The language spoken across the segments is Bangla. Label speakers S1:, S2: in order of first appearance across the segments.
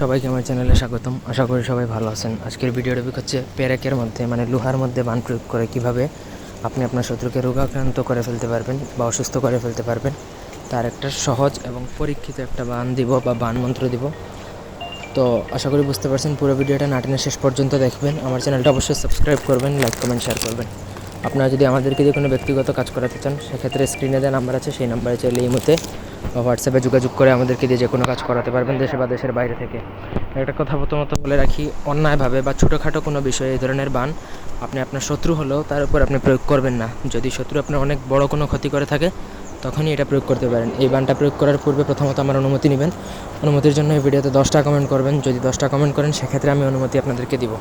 S1: সবাইকে আমার চ্যানেলে স্বাগতম। আশা করি সবাই ভালো আছেন। আজকের ভিডিও টপিক হচ্ছে প্যারেকের মধ্যে মানে লোহার মধ্যে বান প্রয়োগ করে কীভাবে আপনি আপনার শত্রুকে রোগাক্রান্ত করে ফেলতে পারবেন বা অসুস্থ করে ফেলতে পারবেন, তার একটা সহজ এবং পরীক্ষিত একটা বান দিব বা বান মন্ত্র দিব। তো আশা করি বুঝতে পারছেন, পুরো ভিডিওটা নাটিনের শেষ পর্যন্ত দেখবেন। আমার চ্যানেলটা অবশ্যই সাবস্ক্রাইব করবেন, লাইক, কমেন্ট, শেয়ার করবেন। আপনারা যদি আমাদেরকে যে কোনো ব্যক্তিগত কাজ করাতে চান, সেক্ষেত্রে স্ক্রিনে দেওয়া নাম্বার আছে, সেই নাম্বারে চাইলে এই মুহূর্তে বা হোয়াটসঅ্যাপে যোগাযোগ করে আমাদেরকে দিয়ে যে কোনো কাজ করাতে পারবেন দেশে বা দেশের বাইরে থেকে। একটা কথা প্রথমত বলে রাখি, অন্যায়ভাবে বা ছোটোখাটো কোনো বিষয়ে এই ধরনের বান আপনি আপনার শত্রু হলেও তার উপর আপনি প্রয়োগ করবেন না। যদি শত্রু আপনার অনেক বড় কোনো ক্ষতি করে থাকে তখনই এটা প্রয়োগ করতে পারেন। এই বানটা প্রয়োগ করার পূর্বে প্রথমত আমার অনুমতি নেবেন। অনুমতির জন্য এই ভিডিওতে দশটা কমেন্ট করবেন। যদি দশটা কমেন্ট করেন, সেক্ষেত্রে আমি অনুমতি আপনাদেরকে দিব।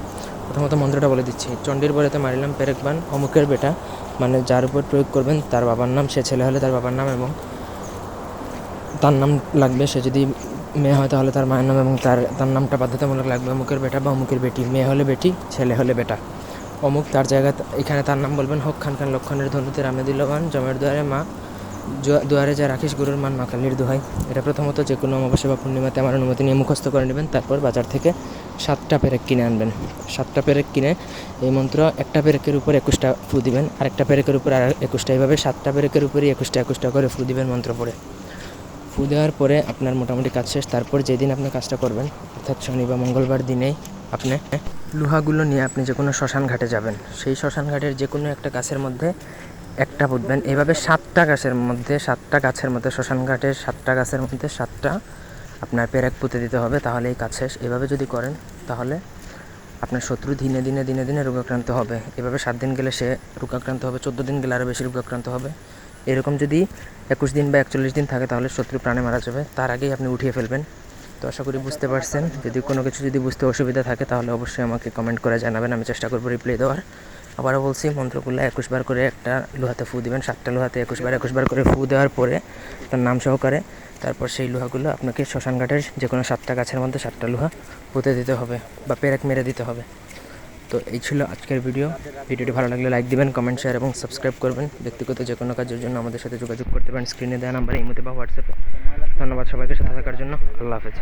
S1: প্রথমত মন্ত্রটা বলে দিচ্ছি। চণ্ডীর বলেতে মারিলাম পেরেক বান, অমুকের বেটা মানে যার উপর প্রয়োগ করবেন, তার বাবার নাম, সে ছেলে হলে তার বাবার নাম এবং তার নাম লাগবে। সে যদি মেয়ে হয়, তাহলে তার মায়ের নাম এবং তার তার নামটা বাধ্যতামূলক লাগবে। অমুকের বেটা বা অমুকের বেটি, মেয়ে হলে বেটি, ছেলে হলে বেটা। অমুক তার জায়গা এখানে তার নাম বলবেন হক খান খান লক্ষণের ধনুতে রামে দিলবান জমের দুয়ারে মা দুয়ারে যা রাখিস গুরুর মান মা কালীর দোহাই এটা প্রথমত যে কোনো অমাবস্যা বা পূর্ণিমাতে আমার অনুমতি নিয়ে মুখস্থ করে নেবেন, তারপর বাজার থেকে সাতটা পেরেক কিনে আনবেন। সাতটা পেরেক কিনে এই মন্ত্র, একটা পেরেকের উপর একুশটা ফু দিবেন, আর একটা পেরেকের উপর আর একুশটা। এইভাবে সাতটা পেরেকের উপরই একুশটা একুশটা করে ফু দিবেন মন্ত্র পড়ে। ফু দেওয়ার পরে আপনার মোটামুটি কাজ শেষ, তারপর যেদিন আপনি কাজটা করবেন, অর্থাৎ শনি বা মঙ্গলবার দিনেই আপনি লোহাগুলো নিয়ে আপনি যে কোনো শ্মশান ঘাটে যাবেন। সেই শ্মশান ঘাটের যে কোনো একটা গাছের মধ্যে একটা পুঁতবেন এইভাবে সাতটা গাছের মধ্যে, সাতটা গাছের মধ্যে, শ্মশান ঘাটের সাতটা গাছের মধ্যে সাতটা আপনার পেরেক পুঁতে দিতে হবে, তাহলে এই কাজ শেষ। এভাবে যদি করেন, তাহলে আপনার শত্রু দিনে দিনে দিনে দিনে রোগাক্রান্ত হবে। এভাবে সাত দিন গেলে সে রোগাক্রান্ত হবে, চোদ্দ দিন গেলে আরও বেশি রোগাক্রান্ত হবে। এরকম যদি একুশ দিন বা একচল্লিশ দিন থাকে, তাহলে শত্রু প্রাণে মারা যাবে। তার আগেই আপনি উঠিয়ে ফেলবেন। তো আশা করি বুঝতে পারছেন। যদি কোনো কিছু যদি বুঝতে অসুবিধা থাকে, তাহলে অবশ্যই আমাকে কমেন্ট করে জানাবেন। আমি চেষ্টা করব রিপ্লাই দেওয়ার। আবারও বলছি মন্ত্রগুলো একুশ বার করে একটা লোহাতে ফু দিবেন, সাতটা লোহাতে একুশ বার করে ফু দেওয়ার পরে তার নাম সহকারে তারপর সেই লোহাগুলো আপনাকে শ্মশান ঘাটের যে কোনো সাতটা গাছের মধ্যে সাতটা লোহা পুঁতে দিতে হবে বা পেরেক মেরে দিতে হবে। তো এই ছিল আজকের ভিডিও। ভিডিওটি ভালো লাগলে লাইক দিবেন, কমেন্ট, শেয়ার এবং সাবস্ক্রাইব করবেন। ব্যক্তিগত যে কোনো কাজের জন্য আমাদের সাথে যোগাযোগ করতে পারেন। স্ক্রিনে দেওয়া নাম্বার মধ্যে বা হোয়াটসঅ্যাপে। ধন্যবাদ সবাইকে সাথে থাকার জন্য। আল্লাহ হাফেজ।